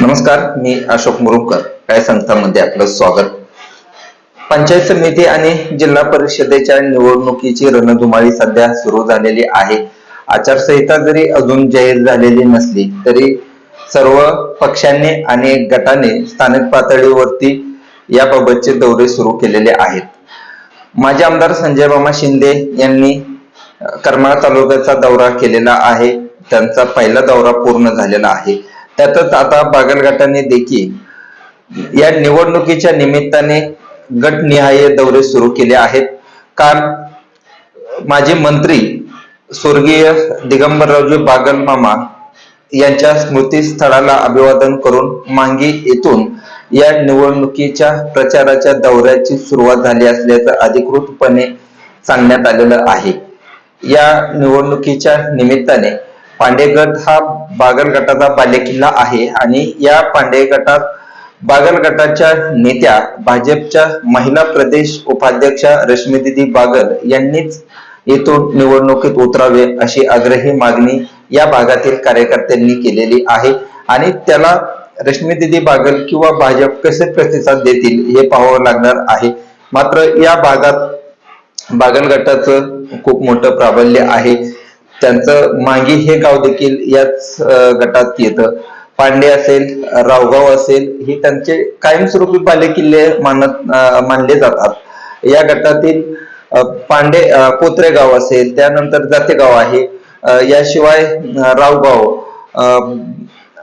नमस्कार मी अशोक मुरुमकर काय संस्थांमध्ये आपलं स्वागत? पंचायत समिती आणि जिल्हा परिषदेच्या निवडणुकीची रणधुमाळी सध्या सुरू झालेली आहे. आचारसंहिता जरी अजून जाहीर झालेली नसली तरी सर्व पक्षांनी आणि गटाने स्थानिक पातळीवरती याबाबतचे दौरे सुरू केलेले आहेत. माजी आमदार संजय मामा शिंदे यांनी अ, करमाळा तालुक्याचा दौरा केलेला आहे. त्यांचा पहिला दौरा पूर्ण झालेला आहे. त्यातच आता बागलघाटाने देखील या निवडणुकीच्या निमित्ताने गटनिहाय दौरे सुरू केले आहेत. काल माजी मंत्री स्वर्गीय दिगंबररावजी बागल मामा यांच्या स्मृतीस्थळाला अभिवादन करून मांगी येथून या निवडणुकीच्या प्रचाराच्या दौऱ्याची सुरुवात झाली असल्याचं अधिकृतपणे सांगण्यात आलेलं आहे. या निवडणुकीच्या निमित्ताने पांडेगड हा बागल गटाचा बालेकिल्ला आहे आणि या पांडे गटात बागल गटाच्या नेत्या भाजपच्या महिला प्रदेश उपाध्यक्षा रश्मीदिदी बागल यांनीच येथून निवडणुकीत उतरावे अशी आग्रही मागणी या भागातील कार्यकर्त्यांनी केलेली आहे. आणि त्याला रश्मीदिदी बागल किंवा भाजप कसे प्रतिसाद देतील हे पाहावं लागणार आहे. मात्र या भागात बागल गटाचं खूप मोठं प्राबल्य आहे. त्यांचं मांगी हे गाव देखील याच गटात येतं. पांडे असेल रावगाव असेल हे त्यांचे कायमस्वरूपी बालेकिल्ले मानत मानले जातात. या गटातील पांडे पोत्रे कोत्रे गाव असेल त्यानंतर जातेगाव आहे. याशिवाय रावगाव अं,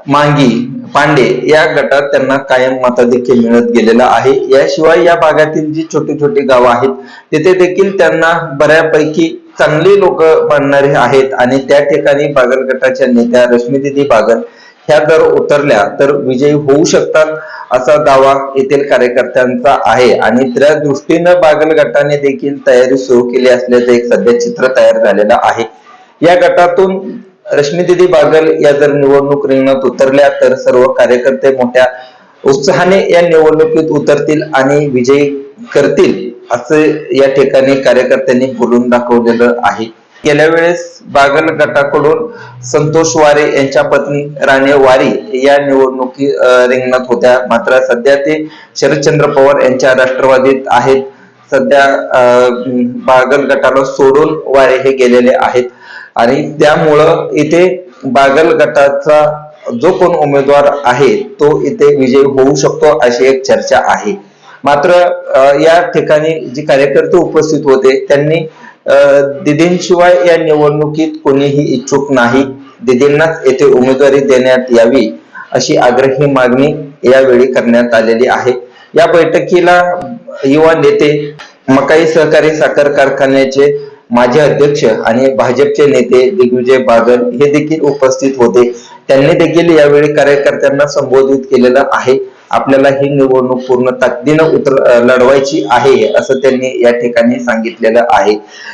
मांगी पांडे या गटात त्यांना कायम मताधिक्य मिळत गेलेलं आहे. याशिवाय या भागातील जी छोटी छोटी गावं आहेत तिथे देखील त्यांना बऱ्यापैकी चांगली लोक बनणारे आहेत आणि त्या ठिकाणी बागल गटाच्या नेत्या रश्मीदिदी बागल ह्या जर उतरल्या तर विजयी होऊ शकतात असा दावा येथील कार्यकर्त्यांचा आहे. आणि त्या दृष्टीनं बागल गटाने देखील तयारी सुरू केली असल्याचं एक सध्या चित्र तयार झालेलं आहे. या गटातून रश्मीदिदी बागल या जर निवडणूक रिंगणात उतरल्या तर सर्व कार्यकर्ते मोठ्या उत्साहाने या निवडणुकीत उतरतील आणि विजयी करतील. असे या ठिकाणी कार्यकर्त्यांनी बोलून दाखवलेलं आहे. गेल्या वेळेस बागल गटाकडून संतोष वारे यांच्या पत्नी राणे वारी या निवडणुकी रिंगणात होत्या. मात्र सध्या ते शरदचंद्र पवार यांच्या राष्ट्रवादीत आहेत. सध्या अं, बागल गटाला सोडून वारे हे गेलेले आहेत. आणि त्यामुळं इथे बागल गटाचा जो कोण उमेदवार आहे तो इथे विजयी होऊ शकतो अशी एक चर्चा आहे. मात्र या ठिकाणी जे कार्यकर्ते उपस्थित होते त्यांनी दिदींशिवाय या निवडणुकीत कोणीही इच्छुक नाही. दिदींनाच येथे उमेदवारी देण्यात यावी अशी आग्रही मागणी यावेळी करण्यात आलेली आहे. या बैठकीला युवा नेते मकाई सहकारी साखर कारखान्याचे माजी अध्यक्ष आणि भाजपचे नेते दिग्विजय बागल हे देखील उपस्थित होते. त्यांनी देखील यावेळी कार्यकर्त्यांना संबोधित केलेलं आहे. आपल्याला ही निवडणूक पूर्ण ताकदीनं उतर लढवायची आहे असं त्यांनी या ठिकाणी सांगितलेलं आहे.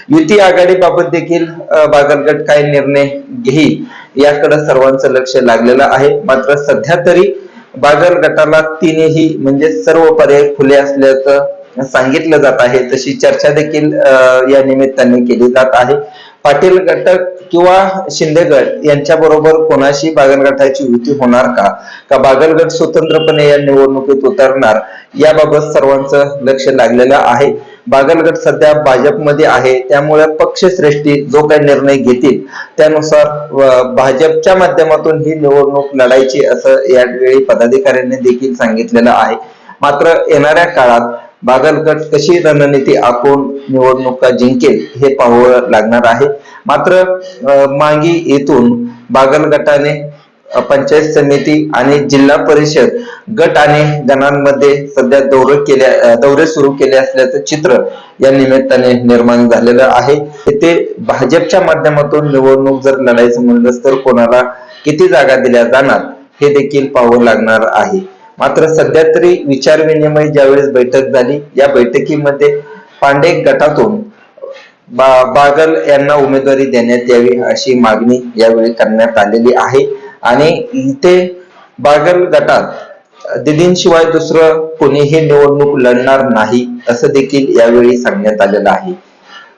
युती आघाडीबाबत देखील बागलगट काय निर्णय घेईल याकडे सर्वांचं लक्ष लागलेलं आहे. मात्र सध्या तरी बागल गटाला तिन्ही म्हणजे सर्व पर्याय खुले असल्याचं सांगितलं जात आहे. तशी चर्चा देखील अं, या निमित्ताने केली जात आहे. पाटील गटक किंवा शिंदे गट यांच्या बरोबर कोणाशी बागल गटाची युती होणार का? का बागलगट स्वतंत्रपणे या निवडणुकीत उतरणार? याबाबत सर्वांचं लक्ष लागलेलं आहे. बागलगट सध्या भाजपमध्ये आहे. त्यामुळे पक्षश्रेष्ठी जो काही निर्णय घेतील त्यानुसार भाजपच्या माध्यमातून ही निवडणूक लढायची असं यावेळी पदाधिकाऱ्यांनी देखील सांगितलेलं आहे. मात्र येणाऱ्या काळात बागलगट कशी रणनीती आखून निवडणुका जिंकेल हे पाहावं लागणार आहे. मात्र मागी मांगी येथून बागलगटाने पंचायत समिती आणि जिल्हा परिषद गट आणि गणांमध्ये सध्या दौरे केल्या दौरे सुरू केले असल्याचं चित्र या निमित्ताने निर्माण झालेलं आहे. ते भाजपच्या माध्यमातून निवडणूक जर लढायचं म्हणलं तर कोणाला किती जागा दिल्या जाणार हे देखील पाहावं लागणार आहे. मात्र सध्या तरी विचार विनिमय ज्यावेळेस बैठक झाली या बैठकीमध्ये पांडे गटातून बा बागल यांना उमेदवारी देण्यात यावी अशी मागणी यावेळी करण्यात आलेली आहे. आणि इथे बागल गटात दिदींशिवाय दुसरं कोणीही निवडणूक लढणार नाही असं देखील यावेळी सांगण्यात आलेलं आहे.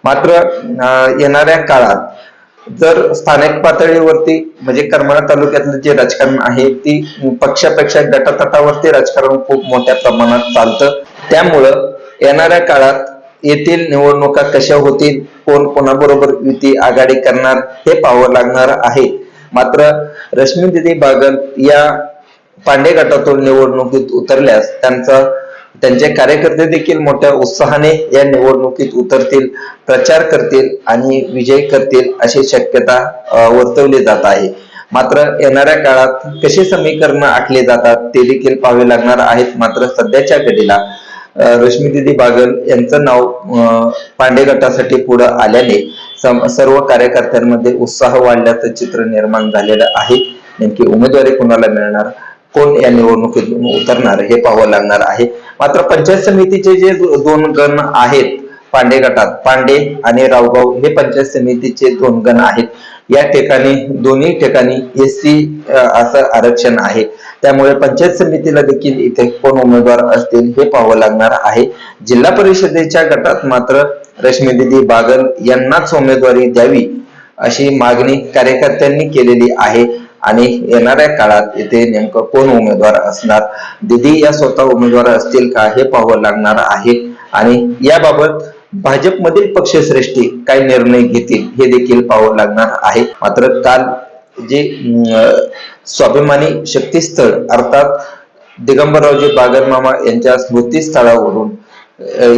मात्र अं, येणाऱ्या काळात जर स्थानिक पातळीवरती म्हणजे करमाळा तालुक्यातलं जे राजकारण आहे ती पक्षापेक्षा गटातटावरती राजकारण खूप मोठ्या प्रमाणात चालतं. त्यामुळं येणाऱ्या काळात येथील निवडणुका कशा होतील कोण कोणाबरोबर युती आघाडी करणार हे पाहावं लागणार आहे. मात्र रश्मी दिदी बागल या पांडे गटातून निवडणुकीत उतरल्यास त्यांचा त्यांचे कार्यकर्ते देखील मोठ्या उत्साहाने या निवडणुकीत उतरतील प्रचार करतील आणि विजय करतील अशी शक्यता वर्तवली जात आहे. मात्र येणाऱ्या काळात कशी समीकरण आखली जातात ते देखील पाहावे लागणार आहेत. मात्र सध्याच्या घडीला रश्मी दिदी बागल यांचं नाव पांडे गटासाठी पुढे आल्याने सर्व कार्यकर्त्यांमध्ये उत्साह वाढल्याचं चित्र निर्माण झालेलं आहे. नेमकी उमेदवारी कोणाला मिळणार? कोण या निवडणुकीतून उतरणार हे पाहावं लागणार आहे. मात्र पंचायत समितीचे जे दोन गण आहेत पांडे गटात पांडे आणि रावगाव हे पंचायत समितीचे दोन गण आहेत. या ठिकाणी दोन्ही ठिकाणी एस सी असं आरक्षण आहे. त्यामुळे पंचायत समितीला देखील इथे कोण उमेदवार असतील हे पाहावं लागणार आहे. जिल्हा परिषदेच्या गटात मात्र रश्मीदिदी बागल यांनाच उमेदवारी द्यावी अशी मागणी कार्यकर्त्यांनी केलेली आहे. आणि येणाऱ्या काळात इथे नेमकं कोण उमेदवार असणार? दिदी या स्वतः उमेदवार असतील का? हे पाहावं लागणार आहे. आणि याबाबत भाजपमधील पक्षश्रेष्ठी काय निर्णय घेतील हे देखील पाहावं लागणार आहे. मात्र काल जे अं, स्वाभिमानी शक्तीस्थळ अर्थात दिगंबररावजी बागरमामा यांच्या स्मृतीस्थळावरून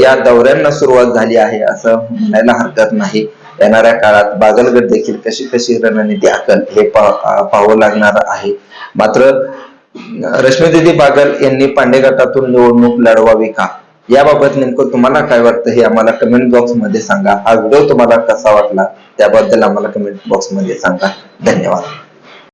या दौऱ्यांना सुरुवात झाली आहे असं म्हणायला हरकत नाही. येणाऱ्या काळात बागलगड देखील कशी कशी रणनीती आखल हे पाहावं लागणार आहे. मात्र रश्मीदिदी बागल यांनी पांडे गटातून निवडणूक लढवावी का? याबाबत नेमकं तुम्हाला काय वाटतं हे आम्हाला कमेंट बॉक्समध्ये सांगा. हा व्हिडिओ तुम्हाला कसा वाटला त्याबद्दल आम्हाला कमेंट बॉक्समध्ये सांगा. धन्यवाद.